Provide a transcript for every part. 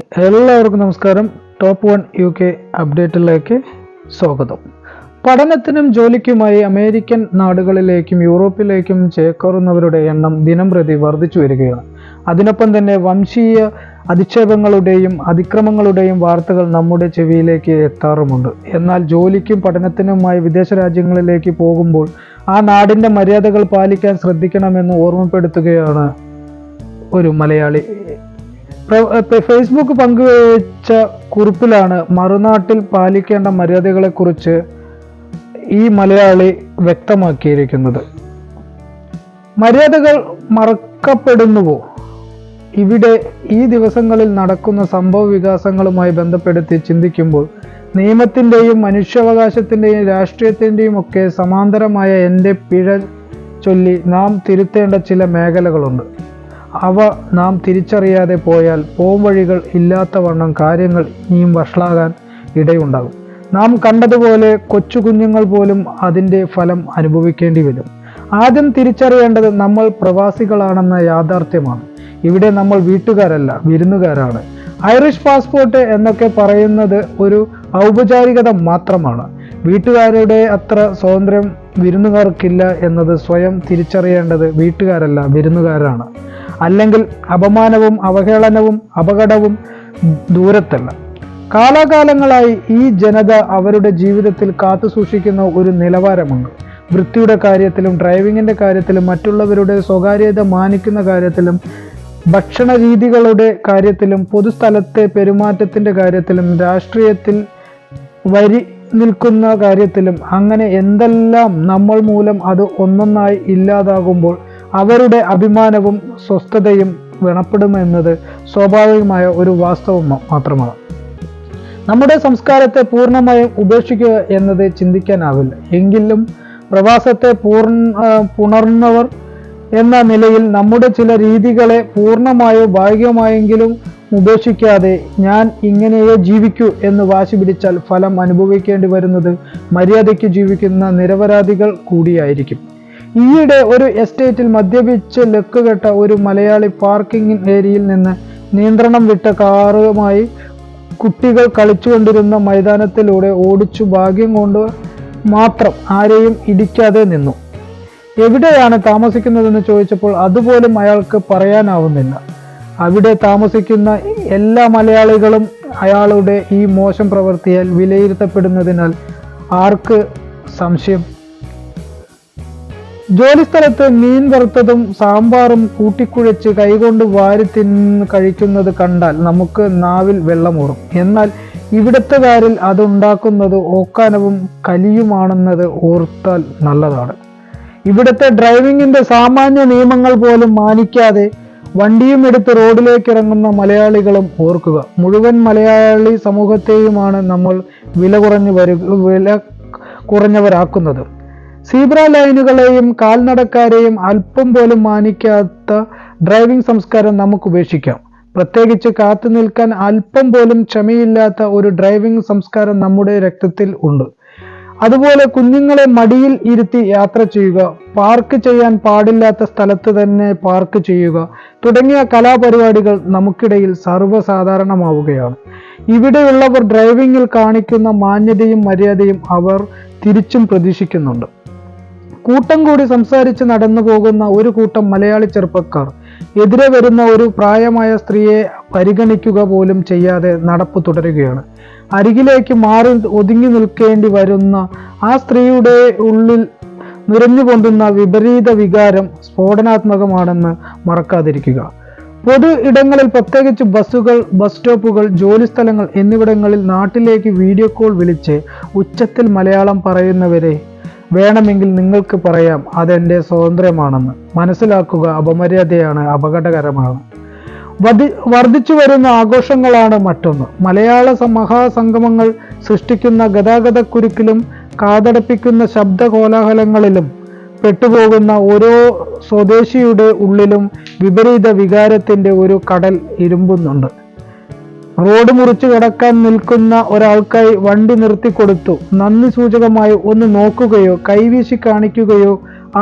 എല്ലാവർക്കും നമസ്കാരം. Top one U K അപ്ഡേറ്റിലേക്ക് സ്വാഗതം. പഠനത്തിനും ജോലിക്കുമായി അമേരിക്കൻ നാടുകളിലേക്കും യൂറോപ്പിലേക്കും ചേക്കേറുന്നവരുടെ എണ്ണം ദിനം പ്രതി വർദ്ധിച്ചു വരികയാണ്. അതിനൊപ്പം തന്നെ വംശീയ അധിക്ഷേപങ്ങളുടെയും അതിക്രമങ്ങളുടെയും വാർത്തകൾ നമ്മുടെ ചെവിയിലേക്ക് എത്താറുമുണ്ട്. എന്നാൽ ജോലിക്കും പഠനത്തിനുമായി വിദേശ രാജ്യങ്ങളിലേക്ക് പോകുമ്പോൾ ആ നാടിന്റെ മര്യാദകൾ പാലിക്കാൻ ശ്രദ്ധിക്കണമെന്ന് ഓർമ്മപ്പെടുത്തുകയാണ് ഒരു മലയാളി. ഫേസ്ബുക്ക് പങ്കുവച്ച കുറിപ്പിലാണ് മറുനാട്ടിൽ പാലിക്കേണ്ട മര്യാദകളെക്കുറിച്ച് ഈ മലയാളി വ്യക്തമാക്കിയിരിക്കുന്നത്. മര്യാദകൾ മറക്കപ്പെടുന്നുവോ? ഇവിടെ ഈ ദിവസങ്ങളിൽ നടക്കുന്ന സംഭവ വികാസങ്ങളുമായി ബന്ധപ്പെടുത്തി ചിന്തിക്കുമ്പോൾ നിയമത്തിന്റെയും മനുഷ്യാവകാശത്തിന്റെയും രാഷ്ട്രീയത്തിന്റെയും ഒക്കെ സമാന്തരമായ എന്റെ പിഴ ചൊല്ലി നാം തിരുത്തേണ്ട ചില മേഖലകളുണ്ട്. അവ നാം തിരിച്ചറിയാതെ പോയാൽ പോംവഴികൾ ഇല്ലാത്തവണ്ണം കാര്യങ്ങൾ ഇനിയും വഷളാകാൻ ഇടയുണ്ടാകും. നാം കണ്ടതുപോലെ കൊച്ചു കുഞ്ഞുങ്ങൾ പോലും അതിന്റെ ഫലം അനുഭവിക്കേണ്ടി വരും. ആദ്യം തിരിച്ചറിയേണ്ടത് നമ്മൾ പ്രവാസികളാണെന്ന യാഥാർത്ഥ്യമാണ്. ഇവിടെ നമ്മൾ വീട്ടുകാരല്ല വിരുന്നുകാരാണ്. ഐറിഷ് പാസ്പോർട്ട് എന്നൊക്കെ പറയുന്നത് ഒരു ഔപചാരികത മാത്രമാണ്. വീട്ടുകാരുടെ അത്ര സ്വാതന്ത്ര്യം വിരുന്നുകാർക്കില്ല എന്നത് സ്വയം തിരിച്ചറിയേണ്ടത് വീട്ടുകാരല്ല വിരുന്നുകാരാണ്. അല്ലെങ്കിൽ അപമാനവും അവഹേളനവും അപകടവും ദൂരത്തല്ല. കാലാകാലങ്ങളായി ഈ ജനത അവരുടെ ജീവിതത്തിൽ കാത്തു സൂക്ഷിക്കുന്ന ഒരു നിലവാരമുണ്ട്. വൃത്തിയുടെ കാര്യത്തിലും ഡ്രൈവിങ്ങിന്റെ കാര്യത്തിലും മറ്റുള്ളവരുടെ സ്വകാര്യത മാനിക്കുന്ന കാര്യത്തിലും ഭക്ഷണ രീതികളുടെ കാര്യത്തിലും പൊതുസ്ഥലത്തെ പെരുമാറ്റത്തിന്റെ കാര്യത്തിലും രാഷ്ട്രീയത്തിൽ വരി നിൽക്കുന്ന കാര്യത്തിലും അങ്ങനെ എന്തെല്ലാം നമ്മൾ മൂലം അത് ഒന്നൊന്നായി ഇല്ലാതാകുമ്പോൾ അവരുടെ അഭിമാനവും സ്വസ്ഥതയും വിണപ്പെടുമെന്നത് സ്വാഭാവികമായ ഒരു വാസ്തവം മാത്രമാണ്. നമ്മുടെ സംസ്കാരത്തെ പൂർണമായും ഉപേക്ഷിക്കുക എന്നത് ചിന്തിക്കാനാവില്ല. എങ്കിലും പ്രവാസത്തെ പൂർണ പുണർന്നവർ എന്ന നിലയിൽ നമ്മുടെ ചില രീതികളെ പൂർണമായോ ഭാഗികമായെങ്കിലും ഉപേക്ഷിക്കാതെ ഞാൻ ഇങ്ങനെയോ ജീവിക്കൂ എന്ന് വാശി പിടിച്ചാൽ ഫലം അനുഭവിക്കേണ്ടി വരുന്നത് മര്യാദയ്ക്ക് ജീവിക്കുന്ന നിരപരാധികൾ കൂടിയായിരിക്കും. ഈയിടെ ഒരു എസ്റ്റേറ്റിൽ മദ്യപിച്ച് ലക്കുകെട്ട ഒരു മലയാളി പാർക്കിംഗ് ഏരിയയിൽ നിന്ന് നിയന്ത്രണം വിട്ട കാറുമായി കുട്ടികൾ കളിച്ചുകൊണ്ടിരുന്ന മൈതാനത്തിലൂടെ ഓടിച്ചു ഭാഗ്യം കൊണ്ട് മാത്രം ആരെയും ഇടിക്കാതെ നിന്നു. എവിടെയാണ് താമസിക്കുന്നതെന്ന് ചോദിച്ചപ്പോൾ അതുപോലും അയാൾക്ക് പറയാനാവുന്നില്ല. അവിടെ താമസിക്കുന്ന എല്ലാ മലയാളികളും അയാളുടെ ഈ മോശം പ്രവൃത്തിയാൽ വിലയിരുത്തപ്പെടുന്നതിനാൽ ആർക്ക് സംശയം? ജോലിസ്ഥലത്ത് മീൻ വറുത്തതും സാമ്പാറും കൂട്ടിക്കുഴച്ച് കൈകൊണ്ട് വാരി തിന്ന് കഴിക്കുന്നത് കണ്ടാൽ നമുക്ക് നാവിൽ വെള്ളമൂറും. എന്നാൽ ഇവിടുത്തുകാരിൽ അതുണ്ടാക്കുന്നത് ഓക്കാനവും കലിയുമാണെന്നത് ഓർത്താൽ നല്ലതാണ്. ഇവിടുത്തെ ഡ്രൈവിംഗിന്റെ സാമാന്യ നിയമങ്ങൾ പോലും മാനിക്കാതെ വണ്ടിയും എടുത്ത് റോഡിലേക്ക് ഇറങ്ങുന്ന മലയാളികളും ഓർക്കുക. മുഴുവൻ മലയാളി സമൂഹത്തെയുമാണ് നമ്മൾ വില കുറഞ്ഞു വരു വില കുറഞ്ഞവരാക്കുന്നത്. സീബ്ര ലൈനുകളെയും കാൽനടക്കാരെയും അല്പം പോലും മാനിക്കാത്ത ഡ്രൈവിംഗ് സംസ്കാരം നമുക്ക് ഉപേക്ഷിക്കാം. പ്രത്യേകിച്ച് കാത്തു നിൽക്കാൻ അല്പം പോലും ക്ഷമയില്ലാത്ത ഒരു ഡ്രൈവിംഗ് സംസ്കാരം നമ്മുടെ രക്തത്തിൽ ഉണ്ട്. അതുപോലെ കുഞ്ഞുങ്ങളെ മടിയിൽ ഇരുത്തി യാത്ര ചെയ്യുക പാർക്ക് ചെയ്യാൻ പാടില്ലാത്ത സ്ഥലത്ത് തന്നെ പാർക്ക് ചെയ്യുക തുടങ്ങിയ കലാപരിപാടികൾ നമുക്കിടയിൽ സർവസാധാരണമാവുകയാണ്. ഇവിടെയുള്ളവർ ഡ്രൈവിംഗിൽ കാണിക്കുന്ന മാന്യതയും മര്യാദയും അവർ തിരിച്ചും പ്രതീക്ഷിക്കുന്നുണ്ട്. കൂട്ടം കൂടി സംസാരിച്ച് നടന്നു പോകുന്ന ഒരു കൂട്ടം മലയാളി ചെറുപ്പക്കാർ. എതിരെ വരുന്ന ഒരു പ്രായമായ സ്ത്രീയെ പരിഗണിക്കുക പോലും ചെയ്യാതെ നടപ്പ് തുടരുകയാണ്. അരികിലേക്ക് മാറി ഒതുങ്ങി നിൽക്കേണ്ടി വരുന്ന ആ സ്ത്രീയുടെ ഉള്ളിൽ നിറഞ്ഞു പൊന്തുന്ന വിപരീത വികാരം സ്ഫോടനാത്മകമാണെന്ന് മറക്കാതിരിക്കുക. പൊതു ഇടങ്ങളിൽ പ്രത്യേകിച്ച് ബസ്സുകൾ ബസ് സ്റ്റോപ്പുകൾ ജോലിസ്ഥലങ്ങൾ എന്നിവിടങ്ങളിൽ നാട്ടിലേക്ക് വീഡിയോ കോൾ വിളിച്ച് ഉച്ചത്തിൽ മലയാളം പറയുന്നവരെ വേണമെങ്കിൽ നിങ്ങൾക്ക് പറയാം അതെന്റെ സ്വാതന്ത്ര്യമാണെന്ന്. മനസ്സിലാക്കുക അപമര്യാദയാണ് അപകടകരമാണ്. വധി- വർദ്ധിച്ചു വരുന്ന ആഘോഷങ്ങളാണ് മറ്റൊന്ന്. മലയാള മഹാസംഗമങ്ങൾ സൃഷ്ടിക്കുന്ന ഗതാഗതക്കുരുക്കിലും കാതടപ്പിക്കുന്ന ശബ്ദ കോലാഹലങ്ങളിലും പെട്ടുപോകുന്ന ഓരോ സ്വദേശിയുടെ ഉള്ളിലും വിപരീത വികാരത്തിന്റെ ഒരു കടൽ ഇരുമ്പുന്നുണ്ട്. റോഡ് മുറിച്ചു കടക്കാൻ നിൽക്കുന്ന ഒരാൾക്കായി വണ്ടി നിർത്തി കൊടുത്തു നന്ദി സൂചകമായി ഒന്ന് നോക്കുകയോ കൈവീശി കാണിക്കുകയോ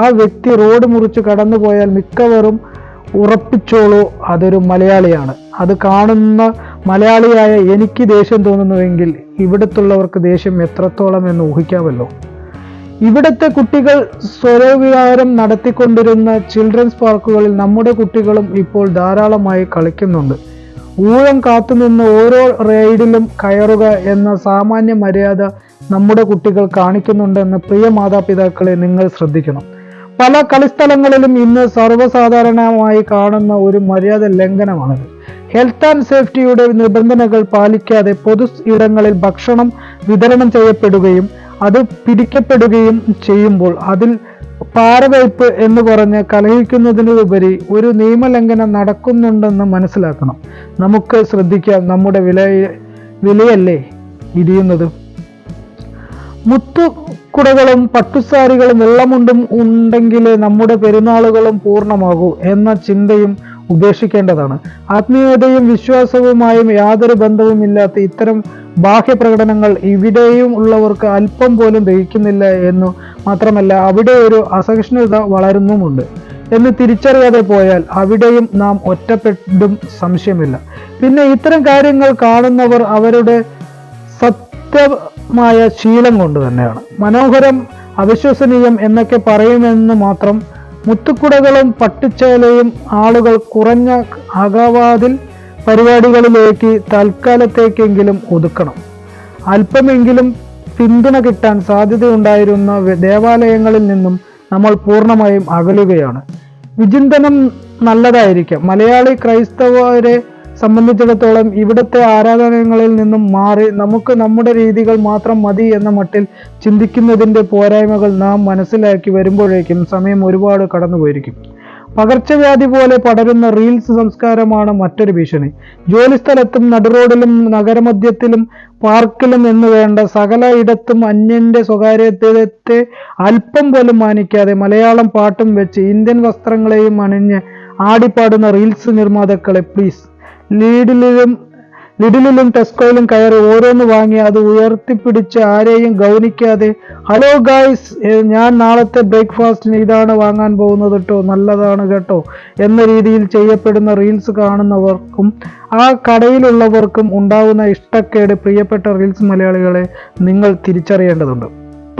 ആ വ്യക്തി റോഡ് മുറിച്ച് കടന്നു പോയാൽ മിക്കവരും ഉറപ്പിച്ചോളൂ അതൊരു മലയാളിയാണ്. അത് കാണുന്ന മലയാളിയായ എനിക്ക് ദേഷ്യം തോന്നുന്നുവെങ്കിൽ ഇവിടത്തുള്ളവർക്ക് ദേഷ്യം എത്രത്തോളം എന്ന് ഊഹിക്കാമല്ലോ. ഇവിടുത്തെ കുട്ടികൾ സ്വരവികാരം നടത്തിക്കൊണ്ടിരുന്ന ചിൽഡ്രൻസ് പാർക്കുകളിൽ നമ്മുടെ കുട്ടികളും ഇപ്പോൾ ധാരാളമായി കളിക്കുന്നുണ്ട്. ഊഴം കാത്തുനിന്ന് ഓരോ റൈഡിലും കയറുക എന്ന സാമാന്യ മര്യാദ നമ്മുടെ കുട്ടികൾ കാണിക്കുന്നുണ്ടെന്ന് പ്രിയ മാതാപിതാക്കളെ നിങ്ങൾ ശ്രദ്ധിക്കണം. പല കളിസ്ഥലങ്ങളിലും ഇന്ന് സർവസാധാരണമായി കാണുന്ന ഒരു മര്യാദ ലംഘനമാണിത്. ഹെൽത്ത് ആൻഡ് സേഫ്റ്റിയുടെ നിബന്ധനകൾ പാലിക്കാതെ പൊതു ഇടങ്ങളിൽ ഭക്ഷണം വിതരണം ചെയ്യപ്പെടുകയും അത് പിടിക്കപ്പെടുകയും ചെയ്യുമ്പോൾ അതിൽ പാരവയ്പ് എന്ന് പറഞ്ഞ് കലഹിക്കുന്നതിനുപരി ഒരു നിയമലംഘനം നടക്കുന്നുണ്ടെന്ന് മനസ്സിലാക്കണം. നമുക്ക് ശ്രദ്ധിക്കാം നമ്മുടെ വില വിലയല്ലേ ഇരിയുന്നത് മുത്തുകുടകളും പട്ടുസാരികളും വെള്ളമുണ്ടും ഉണ്ടെങ്കിലേ നമ്മുടെ പെരുന്നാളുകളും പൂർണമാകൂ എന്ന ചിന്തയും ഉപേക്ഷിക്കേണ്ടതാണ്. ആത്മീയതയും വിശ്വാസവുമായും യാതൊരു ബന്ധവുമില്ലാത്ത ഇത്തരം ബാഹ്യപ്രകടനങ്ങൾ ഇവിടെയും ഉള്ളവർക്ക് അല്പം പോലും ദഹിക്കുന്നില്ല എന്നു മാത്രമല്ല അവിടെ ഒരു അസഹിഷ്ണുത വളരുന്നുമുണ്ട്. എന്ന് തിരിച്ചറിയാതെ പോയാൽ അവിടെയും നാം ഒറ്റപ്പെടും സംശയമില്ല. പിന്നെ ഇത്തരം കാര്യങ്ങൾ കാണുന്നവർ അവരുടെ സത്യമായ ശീലം കൊണ്ട് തന്നെയാണ്. മനോഹരം അവിശ്വസനീയം എന്നൊക്കെ പറയുമെന്ന് മാത്രം മുത്തുക്കുടകളും പട്ടുച്ചേലയും ആളുകൾ കുറഞ്ഞ അകവാതിൽ പരിപാടികളിലേക്ക് തൽക്കാലത്തേക്കെങ്കിലും ഒതുക്കണം. അല്പമെങ്കിലും പിന്തുണ കിട്ടാൻ സാധ്യതയുണ്ടായിരുന്ന ദേവാലയങ്ങളിൽ നിന്നും നമ്മൾ പൂർണമായും അകലുകയാണ്. വിചിന്തനം നല്ലതായിരിക്കാം. മലയാളി ക്രൈസ്തവരെ സംബന്ധിച്ചിടത്തോളം ഇവിടുത്തെ ആരാധനകളിൽ നിന്നും മാറി നമുക്ക് നമ്മുടെ രീതികൾ മാത്രം മതി എന്ന മട്ടിൽ ചിന്തിക്കുന്നതിന്റെ പോരായ്മകൾ നാം മനസ്സിലാക്കി വരുമ്പോഴേക്കും സമയം ഒരുപാട് കടന്നുപോയിരിക്കും. പകർച്ചവ്യാധി പോലെ പടരുന്ന റീൽസ് സംസ്കാരമാണ് മറ്റൊരു ഭീഷണി. ജോലിസ്ഥലത്തും നടുറോഡിലും നഗരമധ്യത്തിലും പാർക്കിലും എന്ന് വേണ്ട സകല ഇടത്തും അന്യന്റെ സ്വകാര്യത്തെ അല്പം പോലും മാനിക്കാതെ മലയാളം പാട്ടും വെച്ച് ഇന്ത്യൻ വസ്ത്രങ്ങളെയും അണിഞ്ഞ് ആടിപ്പാടുന്ന റീൽസ് നിർമ്മാതാക്കളെ പ്ലീസ് ലീഡിലും ലിഡിലും ടെസ്കോയിലും കയറി ഓരോന്ന് വാങ്ങി അത് ഉയർത്തിപ്പിടിച്ച് ആരെയും ഗൗനിക്കാതെ ഹലോ ഗായ്സ് ഞാൻ നാളത്തെ ബ്രേക്ക്ഫാസ്റ്റിന് ഇതാണ് വാങ്ങാൻ പോകുന്നത് കേട്ടോ നല്ലതാണ് കേട്ടോ എന്ന രീതിയിൽ ചെയ്യപ്പെടുന്ന റീൽസ് കാണുന്നവർക്കും ആ കടയിലുള്ളവർക്കും ഉണ്ടാകുന്ന ഇഷ്ടക്കേട് പ്രിയപ്പെട്ട റീൽസ് മലയാളികളെ നിങ്ങൾ തിരിച്ചറിയേണ്ടതുണ്ട്.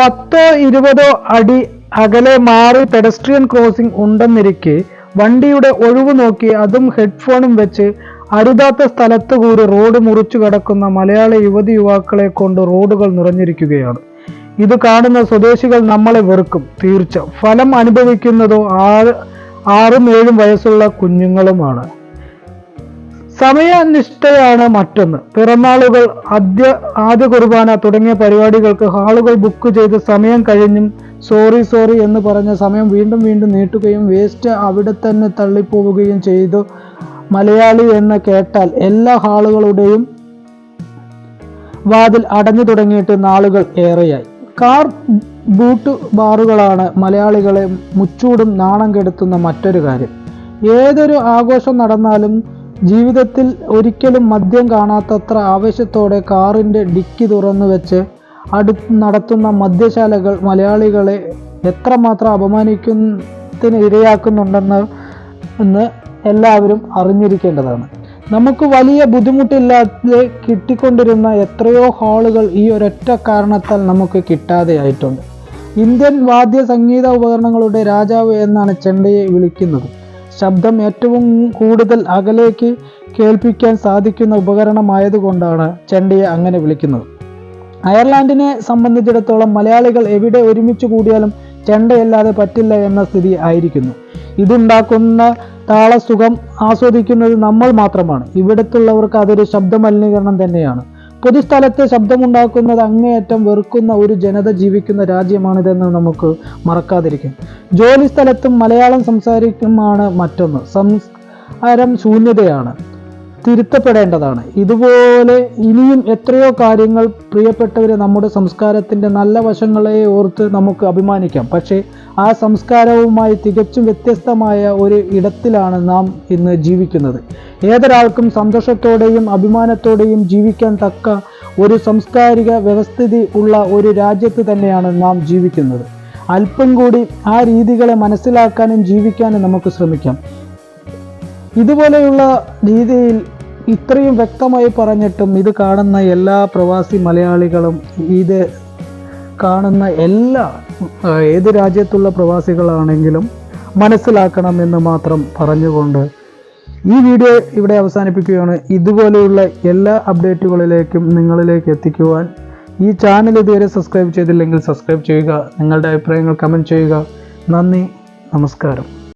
പത്തോ ഇരുപതോ അടി അകലെ മാറി പെഡസ്ട്രിയൻ ക്രോസിംഗ് ഉണ്ടെന്നിരിക്കെ വണ്ടിയുടെ ഒഴിവ് നോക്കി അതും ഹെഡ്ഫോണും വെച്ച് അരുതാത്ത സ്ഥലത്ത് കൂടി റോഡ് മുറിച്ചു കിടക്കുന്ന മലയാള യുവതി യുവാക്കളെ കൊണ്ട് റോഡുകൾ നിറഞ്ഞിരിക്കുകയാണ്. ഇത് കാണുന്ന സ്വദേശികൾ നമ്മളെ വെറുക്കും തീർച്ച. ഫലം അനുഭവിക്കുന്നതോ ആറ് ആറും ഏഴും വയസ്സുള്ള കുഞ്ഞുങ്ങളുമാണ്. സമയനിഷ്ഠയാണ് മറ്റൊന്ന്. പിറന്നാളുകൾ ആദ്യ ആദ്യ കുർബാന തുടങ്ങിയ പരിപാടികൾക്ക് ഹാളുകൾ ബുക്ക് ചെയ്ത് സമയം കഴിഞ്ഞും സോറി സോറി എന്ന് പറഞ്ഞ സമയം വീണ്ടും വീണ്ടും നീട്ടുകയും വേസ്റ്റ് അവിടെ തന്നെ തള്ളിപ്പോവുകയും ചെയ്തു. മലയാളി എന്ന് കേട്ടാൽ എല്ലാ ഹാളുകളുടെയും വാതിൽ അടഞ്ഞു തുടങ്ങിയിട്ട് നാളുകൾ ഏറെയായി. കാർ ബൂട്ട് ബാറുകളാണ് മലയാളികളെ മുച്ചൂടും നാണം കെടുത്തുന്ന മറ്റൊരു കാര്യം. ഏതൊരു ആഘോഷം നടന്നാലും ജീവിതത്തിൽ ഒരിക്കലും മദ്യം കാണാത്തത്ര ആവേശത്തോടെ കാറിന്റെ ഡിക്കി തുറന്നു വെച്ച് അടു നടത്തുന്ന മദ്യശാലകൾ മലയാളികളെ എത്രമാത്രം അപമാനിക്കുന്നതിന് ഇരയാക്കുന്നുണ്ടെന്ന് എന്ന് എല്ലാവരും അറിഞ്ഞിരിക്കേണ്ടതാണ്. നമുക്ക് വലിയ ബുദ്ധിമുട്ടില്ലാതെ കിട്ടിക്കൊണ്ടിരുന്ന എത്രയോ ഹാളുകൾ ഈ ഒരൊറ്റ കാരണത്താൽ നമുക്ക് കിട്ടാതെയായിട്ടുണ്ട് ഇന്ത്യൻ വാദ്യ സംഗീത ഉപകരണങ്ങളുടെ രാജാവ് എന്നാണ് ചെണ്ടയെ വിളിക്കുന്നത്. ശബ്ദം ഏറ്റവും കൂടുതൽ അകലേക്ക് കേൾപ്പിക്കാൻ സാധിക്കുന്ന ഉപകരണമായതുകൊണ്ടാണ് ചെണ്ടയെ അങ്ങനെ വിളിക്കുന്നത്. അയർലാൻഡിനെ സംബന്ധിച്ചിടത്തോളം മലയാളികൾ എവിടെ ഒരുമിച്ച് കൂടിയാലും ചെണ്ടയല്ലാതെ പറ്റില്ല എന്ന സ്ഥിതി ആയിരിക്കുന്നു. ഇതുണ്ടാക്കുന്ന താളസുഖം ആസ്വദിക്കുന്നത് നമ്മൾ മാത്രമാണ്. ഇവിടത്തുള്ളവർക്ക് അതൊരു ശബ്ദ മലിനീകരണം തന്നെയാണ്. പൊതുസ്ഥലത്ത് ശബ്ദമുണ്ടാക്കുന്നത് അങ്ങേയറ്റം വെറുക്കുന്ന ഒരു ജനത ജീവിക്കുന്ന രാജ്യമാണിതെന്ന് നമുക്ക് മറക്കാതിരിക്കും. ജോലി സ്ഥലത്തും മലയാളം സംസാരിക്കുമാണ് മറ്റൊന്ന്. സംസ്കാരം ശൂന്യതയാണ്. തിരുത്തപ്പെടേണ്ടതാണ്. ഇതുപോലെ ഇനിയും എത്രയോ കാര്യങ്ങൾ പ്രിയപ്പെട്ടവരെ നമ്മുടെ സംസ്കാരത്തിന്റെ നല്ല വശങ്ങളെ ഓർത്ത് നമുക്ക് അഭിമാനിക്കാം. പക്ഷേ ആ സംസ്കാരവുമായി തികച്ചും വ്യത്യസ്തമായ ഒരു ഇടത്തിലാണ് നാം ഇന്ന് ജീവിക്കുന്നത്. ഏതൊരാൾക്കും സന്തോഷത്തോടെയും അഭിമാനത്തോടെയും ജീവിക്കാൻ തക്ക ഒരു സാംസ്കാരിക വ്യവസ്ഥിതി ഉള്ള ഒരു രാജ്യത്ത് തന്നെയാണ് നാം ജീവിക്കുന്നത്. അല്പം കൂടി ആ രീതികളെ മനസ്സിലാക്കാനും ജീവിക്കാനും നമുക്ക് ശ്രമിക്കാം. ഇതുപോലെയുള്ള രീതിയിൽ ഇത്രയും വ്യക്തമായി പറഞ്ഞിട്ടും ഇത് കാണുന്ന എല്ലാ പ്രവാസി മലയാളികളും ഇത് കാണുന്ന എല്ലാ ഏത് രാജ്യത്തുള്ള പ്രവാസികളാണെങ്കിലും മനസ്സിലാക്കണമെന്ന് മാത്രം പറഞ്ഞുകൊണ്ട് ഈ വീഡിയോ ഇവിടെ അവസാനിപ്പിക്കുകയാണ്. ഇതുപോലെയുള്ള എല്ലാ അപ്ഡേറ്റുകളിലേക്കും നിങ്ങളിലേക്ക് എത്തിക്കുവാൻ ഈ ചാനൽ ഇതുവരെ സബ്സ്ക്രൈബ് ചെയ്തില്ലെങ്കിൽ സബ്സ്ക്രൈബ് ചെയ്യുക. നിങ്ങളുടെ അഭിപ്രായങ്ങൾ കമന്റ് ചെയ്യുക. നന്ദി. നമസ്കാരം.